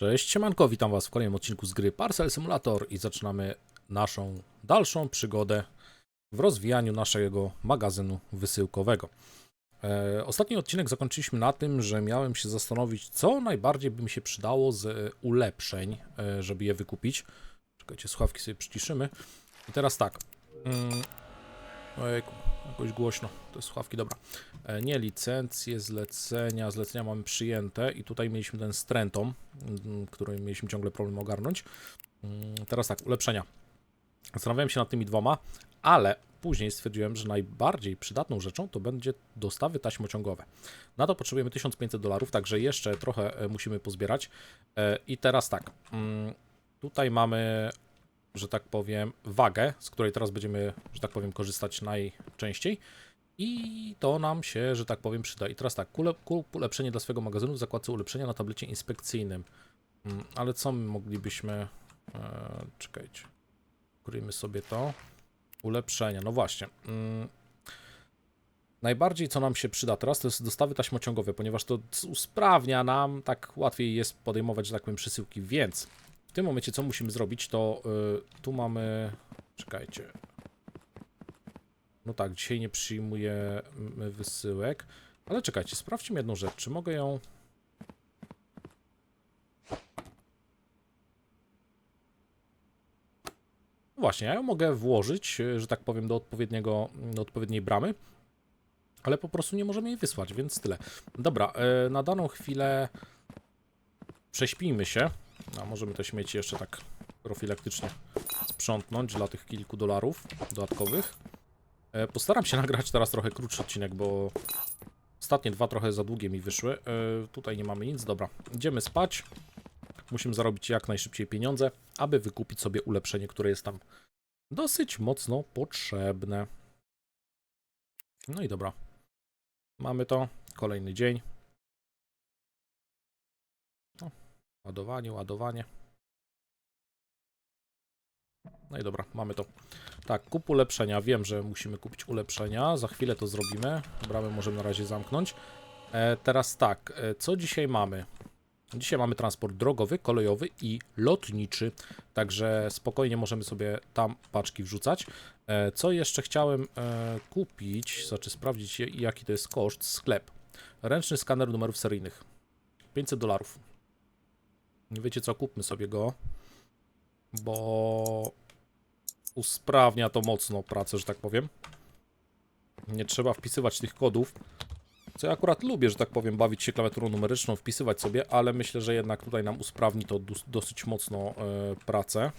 Cześć, siemanko, witam was w kolejnym odcinku z gry Parcel Simulator i zaczynamy naszą dalszą przygodę w rozwijaniu naszego magazynu wysyłkowego. E, ostatni odcinek zakończyliśmy na tym, że miałem się zastanowić, co najbardziej by mi się przydało z ulepszeń, e, żeby je wykupić. Czekajcie, słuchawki sobie przyciszymy. I teraz tak. Mm, ojejku, jakoś głośno. To słuchawki, dobra. E, Nie licencje, zlecenia. Zlecenia mamy przyjęte i tutaj mieliśmy ten z mm, który mieliśmy ciągle problem ogarnąć. Mm, Teraz tak, ulepszenia. Zastanawiałem się nad tymi dwoma, ale później stwierdziłem, że najbardziej przydatną rzeczą to będzie dostawy taśmociągowe. Na to potrzebujemy 1500 dolarów, także jeszcze trochę e, musimy pozbierać. E, I teraz tak, mm, tutaj mamy, że tak powiem, wagę, z której teraz będziemy, że tak powiem, korzystać najczęściej. I to nam się, że tak powiem, przyda. I teraz tak, ulepszenie dla swojego magazynu w zakładce ulepszenia na tablecie inspekcyjnym. Mm, Ale co my moglibyśmy... E, czekajcie. Ukryjmy sobie to. Ulepszenia, no właśnie. Mm, najbardziej co nam się przyda teraz to jest dostawy taśmociągowe, ponieważ to usprawnia nam, tak łatwiej jest podejmować, że tak powiem, przesyłki, więc tym momencie co musimy zrobić, to y, tu mamy... Czekajcie, no tak, dzisiaj nie przyjmuję wysyłek. Ale czekajcie, sprawdźmy jedną rzecz. Czy mogę ją. No Właśnie, ja ją mogę włożyć, e, że tak powiem, do odpowiedniego, do odpowiedniej bramy, ale po prostu nie możemy jej wysłać, więc tyle. Dobra, e, na daną chwilę prześpijmy się. A możemy te śmieci jeszcze tak profilaktycznie sprzątnąć dla tych kilku dolarów dodatkowych. E, Postaram się nagrać teraz trochę krótszy odcinek, bo ostatnie dwa trochę za długie mi wyszły. E, Tutaj nie mamy nic, dobra. Idziemy spać. Musimy zarobić jak najszybciej pieniądze, aby wykupić sobie ulepszenie, które jest tam dosyć mocno potrzebne. No i dobra. Mamy to. Kolejny dzień. Ładowanie, ładowanie. No i dobra, mamy to. Tak, kup ulepszenia. Wiem, że musimy kupić ulepszenia. Za chwilę to zrobimy. Bramę możemy na razie zamknąć. E, teraz tak, e, co dzisiaj mamy? Dzisiaj mamy transport drogowy, kolejowy i lotniczy. Także spokojnie możemy sobie tam paczki wrzucać. E, co jeszcze chciałem e, kupić? Znaczy sprawdzić jaki to jest koszt. Sklep. Ręczny skaner numerów seryjnych. 500 dolarów. Wiecie co, kupmy sobie go. Bo usprawnia to mocno pracę, że tak powiem. Nie trzeba wpisywać tych kodów. Co ja akurat lubię, że tak powiem, bawić się klawiaturą numeryczną, wpisywać sobie, ale myślę, że jednak tutaj nam usprawni to dosyć mocno e, pracę.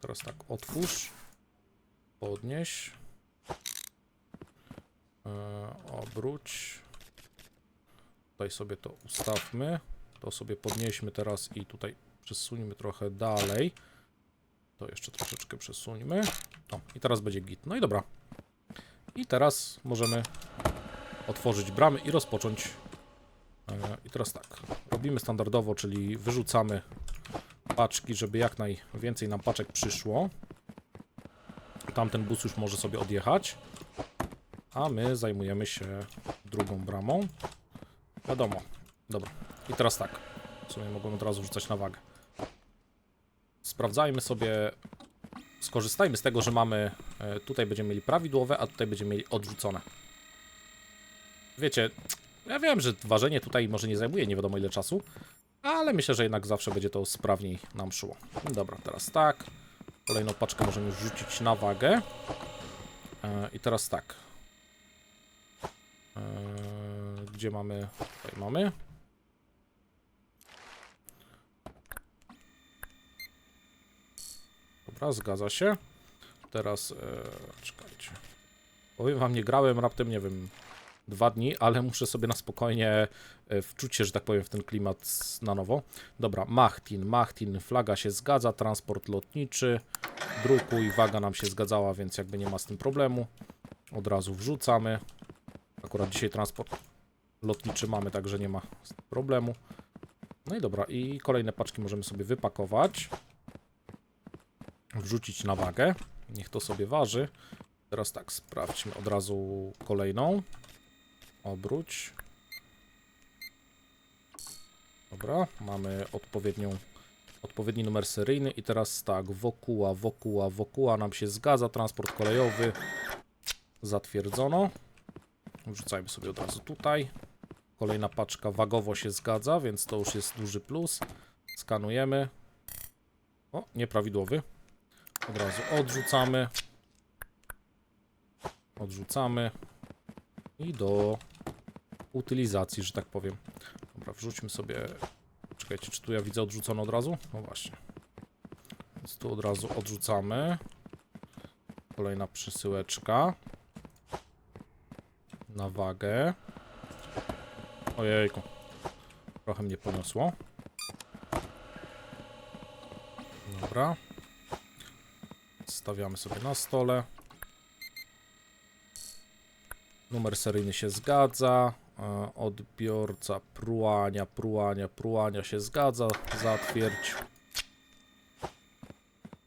Teraz tak, otwórz. Podnieś. E, obróć. Tutaj sobie to ustawmy. To sobie podnieśmy teraz i tutaj przesuńmy trochę dalej. To jeszcze troszeczkę przesuńmy. O, i teraz będzie git. No i dobra. I teraz możemy otworzyć bramy i rozpocząć. E, I teraz tak. Robimy standardowo, czyli wyrzucamy paczki, żeby jak najwięcej nam paczek przyszło. Tamten bus już może sobie odjechać. A my zajmujemy się drugą bramą. Wiadomo. Dobra. I teraz tak. W sumie mogłem od razu rzucać na wagę sprawdzajmy sobie, skorzystajmy z tego, że mamy, e, tutaj będziemy mieli prawidłowe, a tutaj będziemy mieli odrzucone. Wiecie, ja wiem, że ważenie tutaj może nie zajmuje nie wiadomo ile czasu, ale myślę, że jednak zawsze będzie to sprawniej nam szło. Dobra, teraz tak. Kolejną paczkę możemy już rzucić na wagę. E, I teraz tak. E, Gdzie mamy? Tutaj mamy. Dobra, zgadza się. Teraz, e, czekajcie. Powiem wam, nie grałem raptem, nie wiem, dwa dni, ale muszę sobie na spokojnie e, wczuć się, że tak powiem, w ten klimat na nowo. Dobra, Machtin, Machtin, flaga się zgadza, transport lotniczy, drukuj, waga nam się zgadzała, więc jakby nie ma z tym problemu. Od razu wrzucamy. Akurat dzisiaj transport lotniczy mamy, także nie ma problemu. No i dobra, i kolejne paczki możemy sobie wypakować wrzucić na wagę. Niech to sobie waży. Teraz tak, sprawdźmy od razu kolejną. Obróć. Dobra, mamy odpowiednią, odpowiedni numer seryjny i teraz tak, wokuła, wokuła, wokuła nam się zgadza, transport kolejowy zatwierdzono. Wrzucajmy sobie od razu tutaj. Kolejna paczka wagowo się zgadza, więc to już jest duży plus. Skanujemy. O, nieprawidłowy. Od razu odrzucamy. Odrzucamy. I do utylizacji, że tak powiem. Dobra, wrzućmy sobie. Czekajcie, czy tu ja widzę odrzucone od razu? No właśnie. Więc tu od razu odrzucamy. Kolejna przesyłeczka. Na wagę. Ojejku. Trochę mnie poniosło. Dobra. Stawiamy sobie na stole. Numer seryjny się zgadza. E, Odbiorca pruania, pruania, pruania się zgadza. Zatwierdź.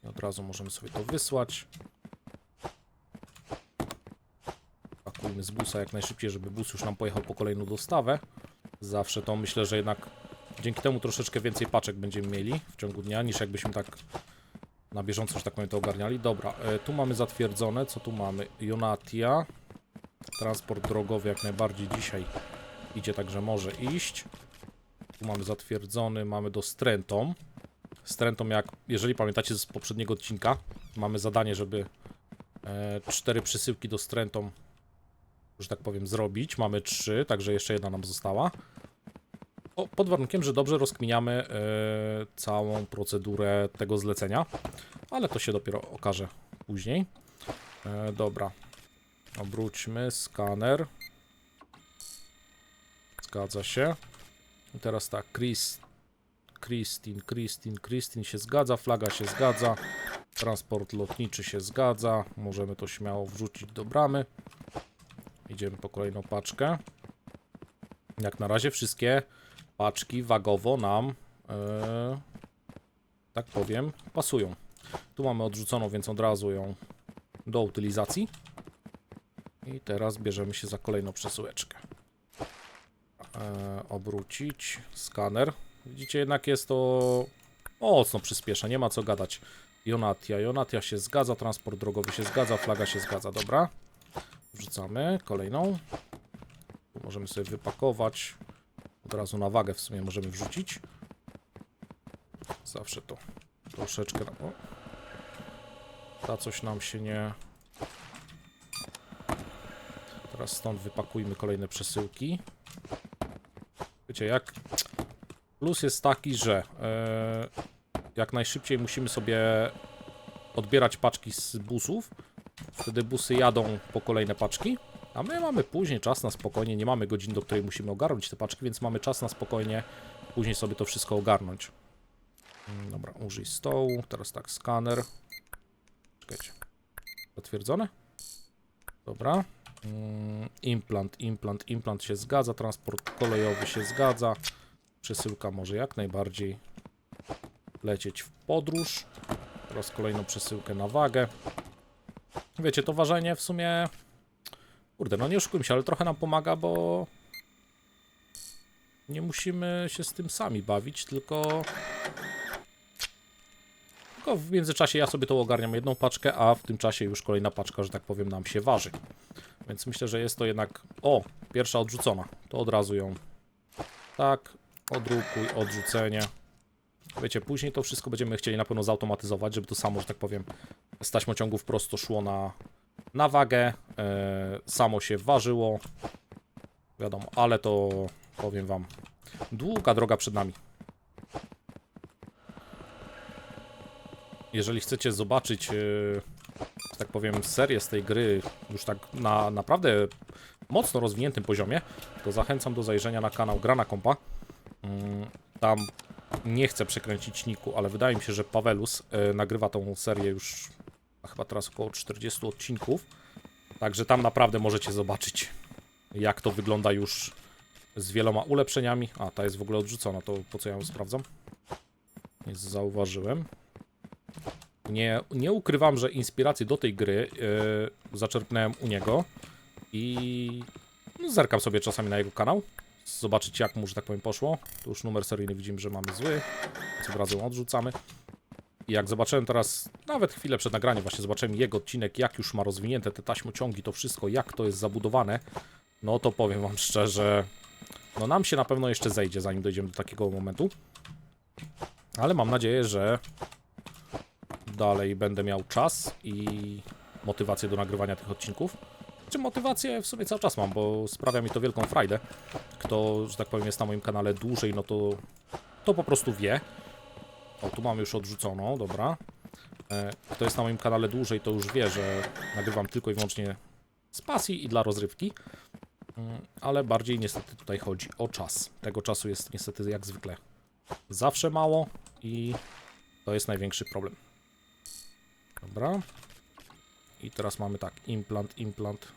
I od razu możemy sobie to wysłać. Pakujmy z busa jak najszybciej, żeby bus już nam pojechał po kolejną dostawę. Zawsze to myślę, że jednak dzięki temu troszeczkę więcej paczek będziemy mieli w ciągu dnia, niż jakbyśmy tak na bieżąco, że tak powiem, to ogarniali. Dobra, e, tu mamy zatwierdzone. Co tu mamy? Jonatia. Transport drogowy jak najbardziej dzisiaj idzie, także może iść. Tu mamy zatwierdzony, mamy do Strentom. Strentom jak, jeżeli pamiętacie z poprzedniego odcinka, mamy zadanie, żeby e, cztery przesyłki do Strentom, że tak powiem, zrobić. Mamy trzy, także jeszcze jedna nam została. Pod warunkiem, że dobrze rozkminiamy e, całą procedurę tego zlecenia, ale to się dopiero okaże później. E, dobra, obróćmy skaner. Zgadza się. I teraz tak, Chris, Christine, Christine, Christine się zgadza, flaga się zgadza, transport lotniczy się zgadza, możemy to śmiało wrzucić do bramy. Idziemy po kolejną paczkę. Jak na razie wszystkie paczki wagowo nam, e, tak powiem, pasują. Tu mamy odrzuconą, więc od razu ją do utylizacji. I teraz bierzemy się za kolejną przesyłeczkę. E, obrócić, skaner. Widzicie, jednak jest to mocno przyspiesza, nie ma co gadać. Jonatia, Jonatia się zgadza, transport drogowy się zgadza, flaga się zgadza, dobra. Wrzucamy kolejną. Możemy sobie wypakować. Od razu na wagę w sumie możemy wrzucić. Zawsze to troszeczkę... O. Ta coś nam się nie... Teraz stąd wypakujmy kolejne przesyłki. Wiecie, jak... Plus jest taki, że e, jak najszybciej musimy sobie odbierać paczki z busów. Wtedy busy jadą po kolejne paczki. A my mamy później czas na spokojnie, nie mamy godzin, do której musimy ogarnąć te paczki, więc mamy czas na spokojnie później sobie to wszystko ogarnąć. Mm, Dobra, użyj stołu. Teraz tak, skaner. Czekajcie. Zatwierdzone? Dobra. Mm, Implant, implant, implant się zgadza. Transport kolejowy się zgadza. Przesyłka może jak najbardziej lecieć w podróż. Teraz kolejną przesyłkę na wagę. Wiecie, to ważenie w sumie... Kurde, no nie oszukujmy się, ale trochę nam pomaga, bo... Nie musimy się z tym sami bawić, tylko... Tylko w międzyczasie ja sobie to ogarniam jedną paczkę, a w tym czasie już kolejna paczka, że tak powiem, nam się waży. Więc myślę, że jest to jednak... O, pierwsza odrzucona. To od razu ją... Tak, odrukuj, odrzucenie. Wiecie, później to wszystko będziemy chcieli na pewno zautomatyzować, żeby to samo, że tak powiem, z taśmociągów prosto szło na, na wagę, e, samo się ważyło, wiadomo, ale to powiem wam, długa droga przed nami. Jeżeli chcecie zobaczyć, e, że tak powiem, serię z tej gry już tak na naprawdę mocno rozwiniętym poziomie, to zachęcam do zajrzenia na kanał Grana Kompa. Mm, Tam nie chcę przekręcić niku, ale wydaje mi się, że Pawelus e, nagrywa tą serię już chyba teraz około 40 odcinków. Także tam naprawdę możecie zobaczyć, jak to wygląda już z wieloma ulepszeniami. A, ta jest w ogóle odrzucona, to po co ja ją sprawdzam? Nie zauważyłem. Nie, nie ukrywam, że inspirację do tej gry e, zaczerpnąłem u niego i no, zerkam sobie czasami na jego kanał. zobaczyć jak mu, że tak powiem, poszło. Tu już numer seryjny widzimy, że mamy zły, więc od razu odrzucamy. I jak zobaczyłem teraz, nawet chwilę przed nagraniem, właśnie zobaczyłem jego odcinek, jak już ma rozwinięte te taśmociągi, to wszystko, jak to jest zabudowane, no to powiem wam szczerze, no nam się na pewno jeszcze zejdzie, zanim dojdziemy do takiego momentu. Ale mam nadzieję, że dalej będę miał czas i motywację do nagrywania tych odcinków. Czy motywację w sumie cały czas mam, bo sprawia mi to wielką frajdę. Kto, że tak powiem, jest na moim kanale dłużej, no to, to po prostu wie. O, tu mam już odrzuconą, dobra. E, Kto jest na moim kanale dłużej, to już wie, że nagrywam tylko i wyłącznie z pasji i dla rozrywki. Mm, Ale bardziej niestety tutaj chodzi o czas. Tego czasu jest niestety jak zwykle zawsze mało i to jest największy problem. Dobra. I teraz mamy tak, implant, implant.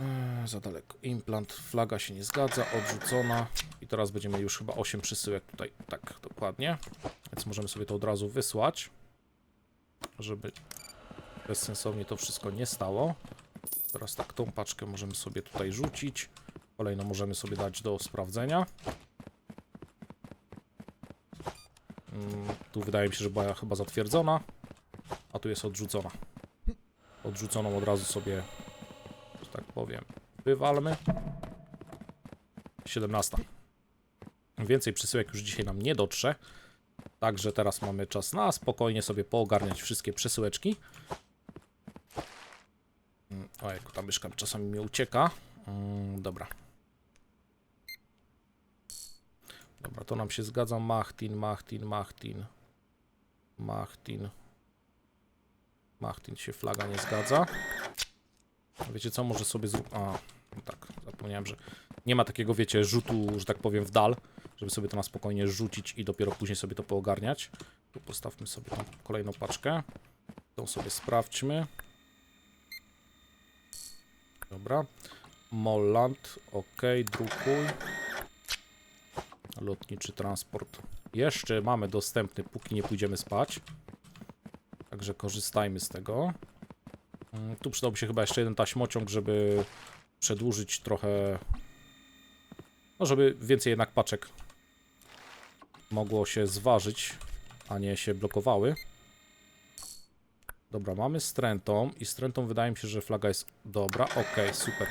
Eee, za daleko. Implant, flaga się nie zgadza, odrzucona. I teraz będziemy już chyba 8 przysyłek tutaj. Tak, dokładnie. Więc możemy sobie to od razu wysłać, żeby bezsensownie to wszystko nie stało. Teraz tak, tą paczkę możemy sobie tutaj rzucić. Kolejną możemy sobie dać do sprawdzenia. Mm, Tu wydaje mi się, że była chyba zatwierdzona, a tu jest odrzucona. Odrzuconą od razu sobie, powiem, wywalmy. 17. Więcej przesyłek już dzisiaj nam nie dotrze. Także teraz mamy czas na spokojnie sobie poogarniać wszystkie przesyłeczki. Mm, Ojku, ta myszka czasami mi ucieka. Mm, Dobra. Dobra, to nam się zgadza. Machtin, Machtin, Machtin. Machtin. Machtin się flaga nie zgadza. Wiecie co, może sobie zrób... A, no tak, zapomniałem, że nie ma takiego, wiecie, rzutu, że tak powiem, w dal, żeby sobie to na spokojnie rzucić i dopiero później sobie to poogarniać. Tu postawmy sobie tą kolejną paczkę. Tą sobie sprawdźmy. Dobra. Molland, ok, drukuj. Lotniczy transport jeszcze mamy dostępny, póki nie pójdziemy spać. Także korzystajmy z tego. Mm, Tu przydałby się chyba jeszcze jeden taśmociąg, żeby przedłużyć trochę. No, żeby więcej jednak paczek mogło się zważyć, a nie się blokowały. Dobra, mamy strętą i strętą wydaje mi się, że flaga jest dobra. Okej, super.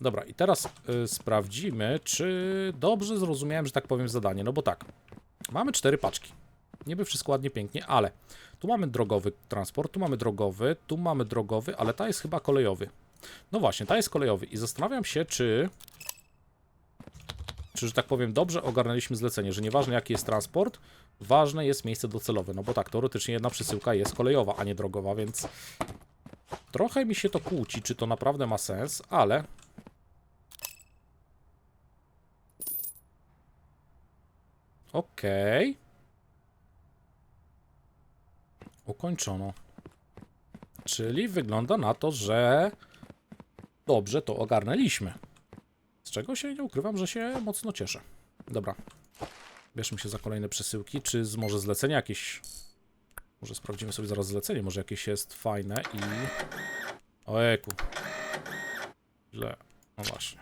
Dobra, i teraz y, sprawdzimy, czy dobrze zrozumiałem, że tak powiem, zadanie. No bo tak, mamy cztery paczki. Niby wszystko ładnie, pięknie, ale tu mamy drogowy transport, tu mamy drogowy, tu mamy drogowy, ale ta jest chyba kolejowy. No właśnie, ta jest kolejowy i zastanawiam się, czy... Czy, że tak powiem, dobrze ogarnęliśmy zlecenie, że nieważne jaki jest transport, ważne jest miejsce docelowe. No bo tak, teoretycznie jedna przesyłka jest kolejowa, a nie drogowa, więc trochę mi się to kłóci, czy to naprawdę ma sens, ale Okej. Ukończono. Czyli wygląda na to, że dobrze to ogarnęliśmy. Z czego się nie ukrywam, że się mocno cieszę. Dobra. Bierzmy się za kolejne przesyłki. Czy z, może zlecenie jakieś... Może sprawdzimy sobie zaraz zlecenie. Może jakieś jest fajne i... Ojejku. Źle. No właśnie.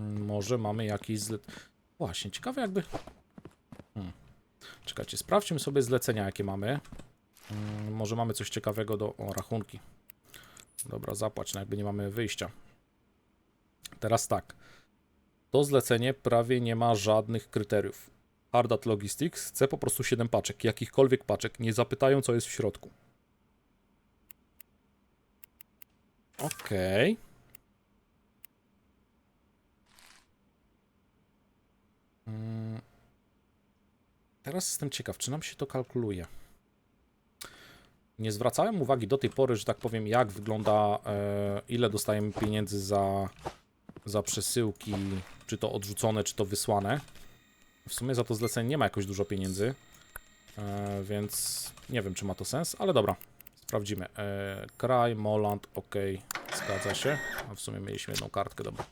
Może mamy jakiś zle... Właśnie, ciekawe jakby... Czekajcie, sprawdźmy sobie zlecenia, jakie mamy. Hmm, może mamy coś ciekawego do... O, rachunki. Dobra, zapłać, no jakby nie mamy wyjścia. Teraz tak. To zlecenie prawie nie ma żadnych kryteriów. Hardat Logistics chce po prostu 7 paczek, jakichkolwiek paczek, nie zapytają, co jest w środku. Okej. Mm. Teraz jestem ciekaw, czy nam się to kalkuluje. Nie zwracałem uwagi do tej pory, że tak powiem, jak wygląda, e, ile dostajemy pieniędzy za, za przesyłki, czy to odrzucone, czy to wysłane. W sumie za to zlecenie nie ma jakoś dużo pieniędzy, e, więc nie wiem, czy ma to sens, ale dobra, sprawdzimy. E, kraj, Moland, ok, zgadza się. A w sumie mieliśmy jedną kartkę, dobra.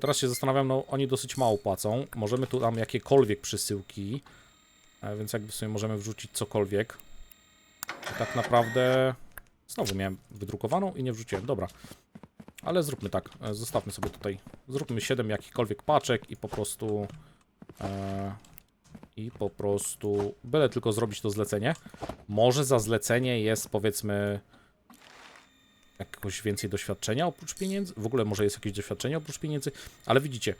Teraz się zastanawiam, no oni dosyć mało płacą. Możemy tu tam jakiekolwiek przesyłki, e, więc jakby sobie możemy wrzucić cokolwiek. tak naprawdę znowu miałem wydrukowaną i nie wrzuciłem. Dobra. Ale zróbmy tak, e, zostawmy sobie tutaj, zróbmy 7 jakichkolwiek paczek i po prostu e, i po prostu byle tylko zrobić to zlecenie. Może za zlecenie jest powiedzmy jakoś więcej doświadczenia oprócz pieniędzy, w ogóle może jest jakieś doświadczenie oprócz pieniędzy, ale widzicie,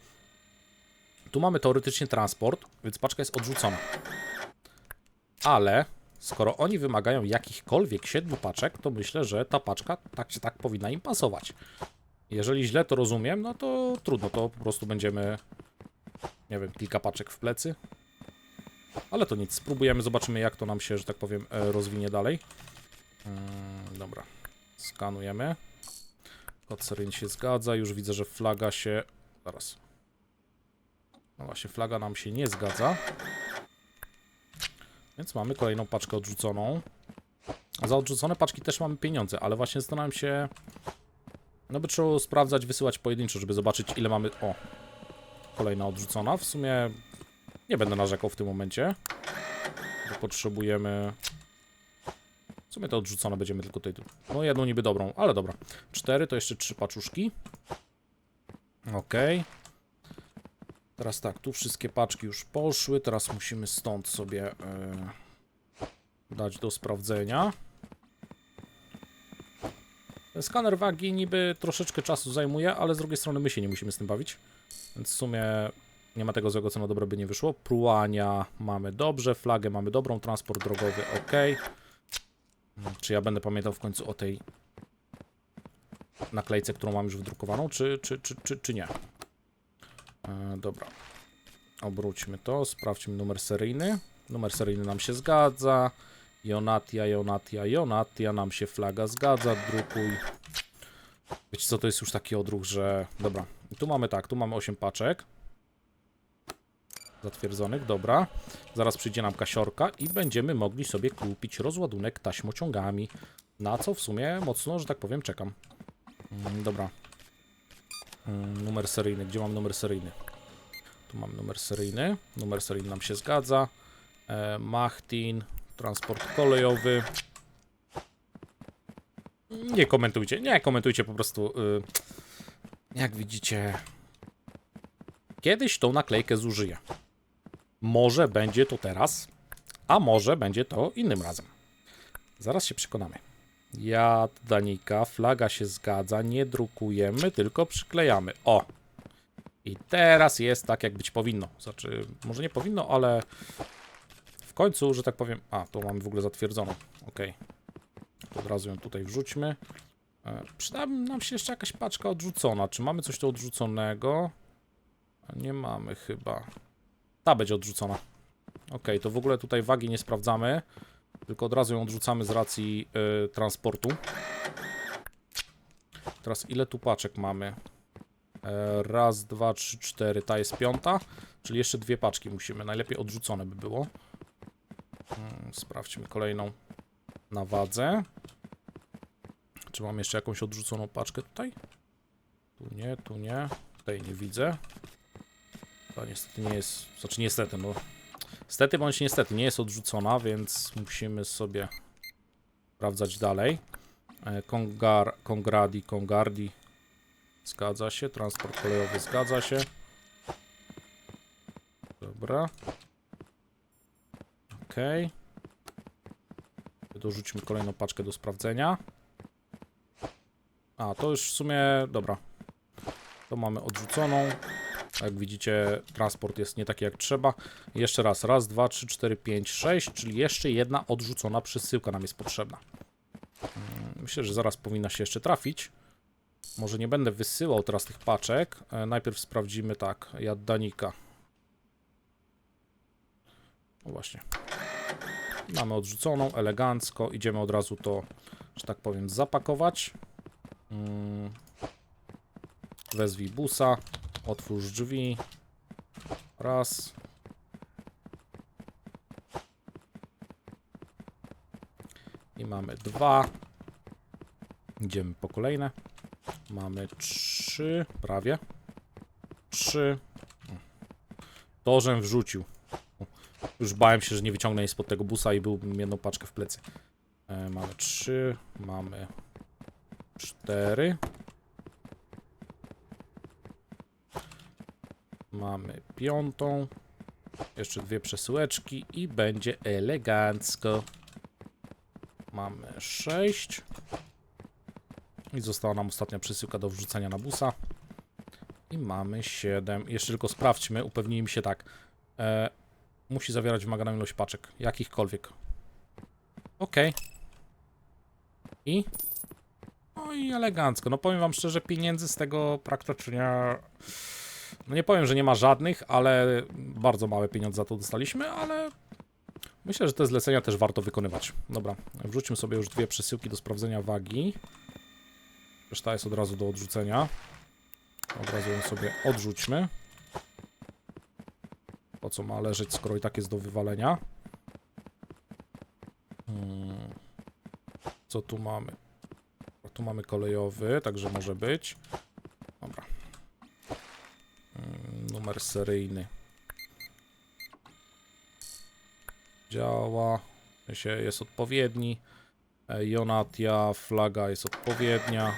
tu mamy teoretycznie transport, więc paczka jest odrzucona. Ale skoro oni wymagają jakichkolwiek siedmiu paczek, to myślę, że ta paczka tak czy tak powinna im pasować. Jeżeli źle to rozumiem, no to trudno, to po prostu będziemy, nie wiem, kilka paczek w plecy. Ale to nic, spróbujemy, zobaczymy jak to nam się, że tak powiem, e, rozwinie dalej. Mm, dobra, skanujemy. Kod się zgadza, już widzę, że flaga się... Zaraz. No właśnie, flaga nam się nie zgadza. Więc mamy kolejną paczkę odrzuconą. Za odrzucone paczki też mamy pieniądze, ale właśnie zastanawiam się... No by trzeba sprawdzać, wysyłać pojedynczo, żeby zobaczyć ile mamy... O! Kolejna odrzucona. W sumie nie będę narzekał w tym momencie. Bo potrzebujemy... W sumie to odrzucone będziemy tylko tutaj. No jedną niby dobrą, ale dobra. Cztery to jeszcze trzy paczuszki. Okej. Teraz tak, tu wszystkie paczki już poszły. Teraz musimy stąd sobie e, dać do sprawdzenia. Skaner wagi niby troszeczkę czasu zajmuje, ale z drugiej strony my się nie musimy z tym bawić. Więc w sumie nie ma tego złego, co na dobre by nie wyszło. Prułania mamy dobrze, flagę mamy dobrą, transport drogowy ok. Czy ja będę pamiętał w końcu o tej naklejce, którą mam już wydrukowaną, czy, czy, czy, czy, czy nie? E, dobra. Obróćmy to, sprawdźmy numer seryjny. Numer seryjny nam się zgadza. Jonatia, Jonatia, Jonatia, nam się flaga zgadza, drukuj. Wiecie co, to jest już taki odruch, że... Dobra, tu mamy tak, tu mamy 8 paczek. Zatwierdzonych, dobra. Zaraz przyjdzie nam kasiorka i będziemy mogli sobie kupić rozładunek taśmociągami. Na co w sumie mocno, że tak powiem, czekam. Mm, dobra. Mm, numer seryjny, gdzie mam numer seryjny? Tu mam numer seryjny. Numer seryjny nam się zgadza. E, Machtin, transport kolejowy. Nie komentujcie, nie komentujcie po prostu. Y, jak widzicie, kiedyś tą naklejkę zużyję. Może będzie to teraz, a może będzie to innym razem. Zaraz się przekonamy. Ja, Danika, flaga się zgadza, nie drukujemy, tylko przyklejamy. O! I teraz jest tak, jak być powinno. Znaczy, może nie powinno, ale w końcu, że tak powiem... A, to mamy w ogóle zatwierdzoną. Ok. Od razu ją tutaj wrzućmy. E, Przyda nam się jeszcze jakaś paczka odrzucona. Czy mamy coś tu odrzuconego? Nie mamy chyba. Ta będzie odrzucona. Ok, to w ogóle tutaj wagi nie sprawdzamy. Tylko od razu ją odrzucamy z racji y, transportu. Teraz ile tu paczek mamy? E, raz, dwa, trzy, cztery. Ta jest piąta. Czyli jeszcze dwie paczki musimy. Najlepiej odrzucone by było. Mm, sprawdźmy kolejną na wadze. Czy mam jeszcze jakąś odrzuconą paczkę tutaj? Tu nie, tu nie. Tutaj nie widzę. Niestety nie jest... Znaczy niestety, no... Niestety bądź niestety nie jest odrzucona, więc musimy sobie sprawdzać dalej. E, Kongar, Kongradi, Kongardi zgadza się. Transport kolejowy zgadza się. Dobra. Ok. Dorzućmy kolejną paczkę do sprawdzenia. A, to już w sumie... Dobra. To mamy odrzuconą. Jak widzicie, transport jest nie taki jak trzeba. Jeszcze raz, raz, dwa, trzy, cztery, pięć, sześć, czyli jeszcze jedna odrzucona przesyłka nam jest potrzebna. Mm, Myślę, że zaraz powinna się jeszcze trafić. Może nie będę wysyłał teraz tych paczek. E, Najpierw sprawdzimy tak, Jaddanika. No właśnie. Mamy odrzuconą, elegancko. Idziemy od razu to, że tak powiem, zapakować. Mm. Wezwij busa. Otwórz drzwi. Raz. I mamy dwa. Idziemy po kolejne. Mamy trzy, prawie. Trzy. To, żem wrzucił. Już bałem się, że nie wyciągnę jej spod tego busa i byłbym jedną paczkę w plecy. E, mamy trzy, mamy cztery. Mamy piątą. Jeszcze dwie przesyłeczki i będzie elegancko. Mamy sześć. I została nam ostatnia przesyłka do wrzucenia na busa. I mamy 7. Jeszcze tylko sprawdźmy, upewnijmy się tak. E, musi zawierać wymaganą ilość paczek, jakichkolwiek. Ok. I? No i elegancko. No powiem wam szczerze, pieniędzy z tego praktycznie... No nie powiem, że nie ma żadnych, ale bardzo małe pieniądze za to dostaliśmy, ale myślę, że te zlecenia też warto wykonywać. Dobra, wrzućmy sobie już dwie przesyłki do sprawdzenia wagi. Reszta jest od razu do odrzucenia. Od razu ją sobie odrzućmy. Po co ma leżeć, skoro i tak jest do wywalenia? Hmm. Co tu mamy? Tu mamy kolejowy, także może być. Dobra. Hmm, Seryjny. Działa. Sensie jest odpowiedni. E, Jonatia, flaga jest odpowiednia.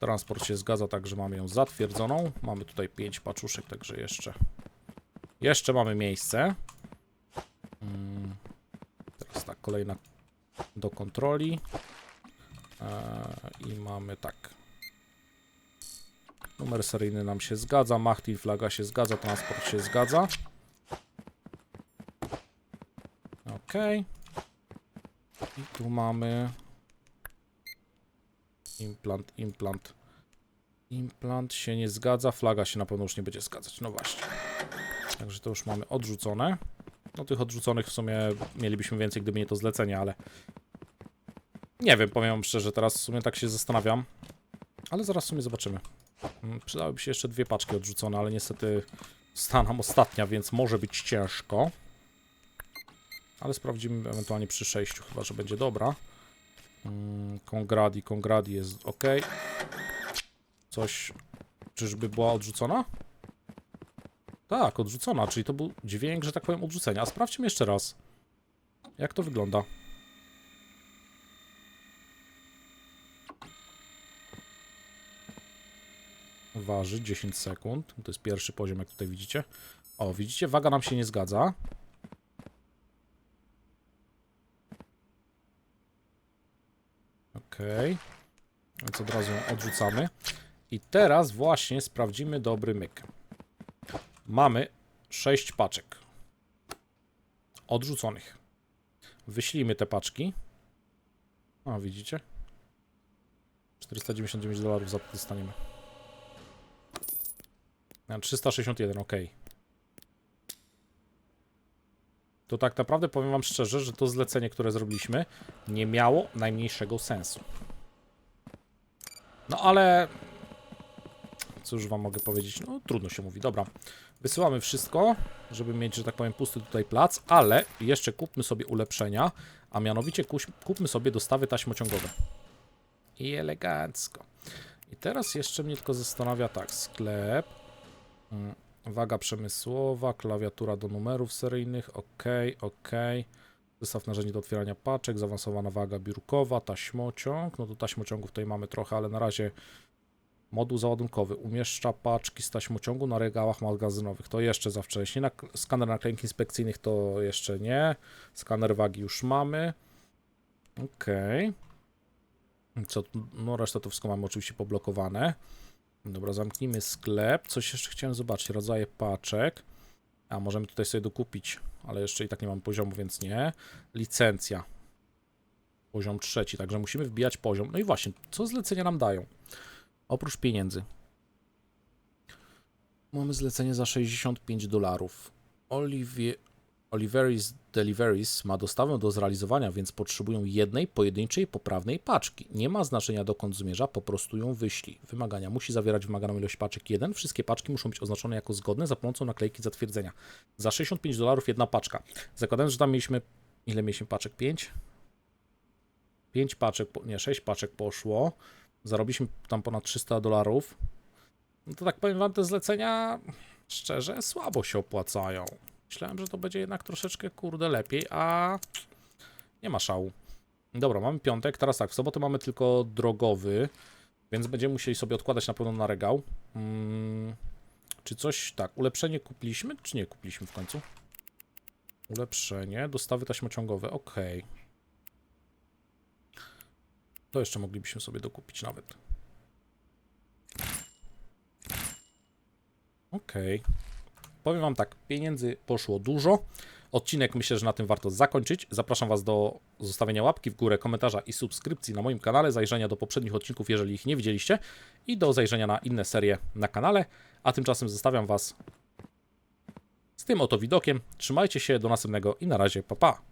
Transport się zgadza, także mamy ją zatwierdzoną. Mamy tutaj 5 paczuszek, także jeszcze jeszcze mamy miejsce. Mm, Teraz tak, kolejna do kontroli. Eee, I mamy tak. Numer seryjny nam się zgadza, Machtin flaga się zgadza, transport się zgadza. Ok. I tu mamy implant, implant. Implant się nie zgadza, flaga się na pewno już nie będzie zgadzać. No właśnie. Także to już mamy odrzucone. No tych odrzuconych w sumie mielibyśmy więcej, gdyby nie to zlecenie, ale... Nie wiem, powiem szczerze, teraz w sumie tak się zastanawiam. Ale zaraz w sumie zobaczymy. Mm, Przydałyby się jeszcze dwie paczki odrzucone, ale niestety została nam ostatnia, więc może być ciężko. Ale sprawdzimy ewentualnie przy przejściu, chyba że będzie dobra. Mm, Congradi, Congradi jest ok. Coś... Czyżby była odrzucona? Tak, odrzucona, czyli to był dźwięk, że tak powiem, odrzucenia. A sprawdźmy jeszcze raz. Jak to wygląda? Waży 10 sekund. To jest pierwszy poziom, jak tutaj widzicie. O, widzicie, waga nam się nie zgadza. Okej. Więc od razu odrzucamy. I teraz właśnie sprawdzimy dobry myk. Mamy 6 paczek odrzuconych. Wyślijmy te paczki. O, widzicie? 499 dolarów za to dostaniemy. A, 361, ok. To tak naprawdę powiem wam szczerze, że to zlecenie, które zrobiliśmy, nie miało najmniejszego sensu. No ale cóż wam mogę powiedzieć? No trudno się mówi. Dobra, wysyłamy wszystko, żeby mieć, że tak powiem, pusty tutaj plac, ale jeszcze kupmy sobie ulepszenia, a mianowicie kupmy sobie dostawy taśmociągowe. I elegancko. I teraz jeszcze mnie tylko zastanawia tak, sklep, waga przemysłowa, klawiatura do numerów seryjnych, ok, ok. Zestaw narzędzi do otwierania paczek, zaawansowana waga biurkowa, taśmociąg. No to taśmociągów tutaj mamy trochę, ale na razie Moduł załadunkowy umieszcza paczki z taśmociągu na regałach magazynowych. To jeszcze za wcześnie. Na, skaner naklejek inspekcyjnych to jeszcze nie. Skaner wagi już mamy. Okej. Co, no resztę to wszystko mamy oczywiście poblokowane. Dobra, zamknijmy sklep. Coś jeszcze chciałem zobaczyć. Rodzaje paczek. A, możemy tutaj sobie dokupić, ale jeszcze i tak nie mam poziomu, więc nie. Licencja. Poziom trzeci, także musimy wbijać poziom. No i właśnie, co zlecenia nam dają? Oprócz pieniędzy. Mamy zlecenie za 65 dolarów. Oliwie... Oliveris Deliveries ma dostawę do zrealizowania, więc potrzebują jednej pojedynczej poprawnej paczki. Nie ma znaczenia dokąd zmierza, po prostu ją wyślij. Wymagania. Musi zawierać wymaganą ilość paczek 1. Wszystkie paczki muszą być oznaczone jako zgodne za pomocą naklejki zatwierdzenia. Za 65 dolarów jedna paczka. Zakładając, że tam mieliśmy... Ile mieliśmy paczek? 5? 5 paczek, nie, 6 paczek poszło. Zarobiliśmy tam ponad 300 dolarów. No to tak powiem wam, te zlecenia szczerze słabo się opłacają. Myślałem, że to będzie jednak troszeczkę kurde lepiej, a nie ma szału. Dobra, mamy piątek, teraz tak, w sobotę mamy tylko drogowy, więc będziemy musieli sobie odkładać na pewno na regał. Mm, czy coś, tak, ulepszenie kupiliśmy, czy nie kupiliśmy w końcu? Ulepszenie, dostawy taśmociągowe, ok. To jeszcze moglibyśmy sobie dokupić nawet. Okej. Powiem wam tak, pieniędzy poszło dużo. Odcinek myślę, że na tym warto zakończyć. Zapraszam was do zostawienia łapki w górę, komentarza i subskrypcji na moim kanale, zajrzenia do poprzednich odcinków, jeżeli ich nie widzieliście i do zajrzenia na inne serie na kanale. A tymczasem zostawiam was z tym oto widokiem. Trzymajcie się, do następnego i na razie, pa pa.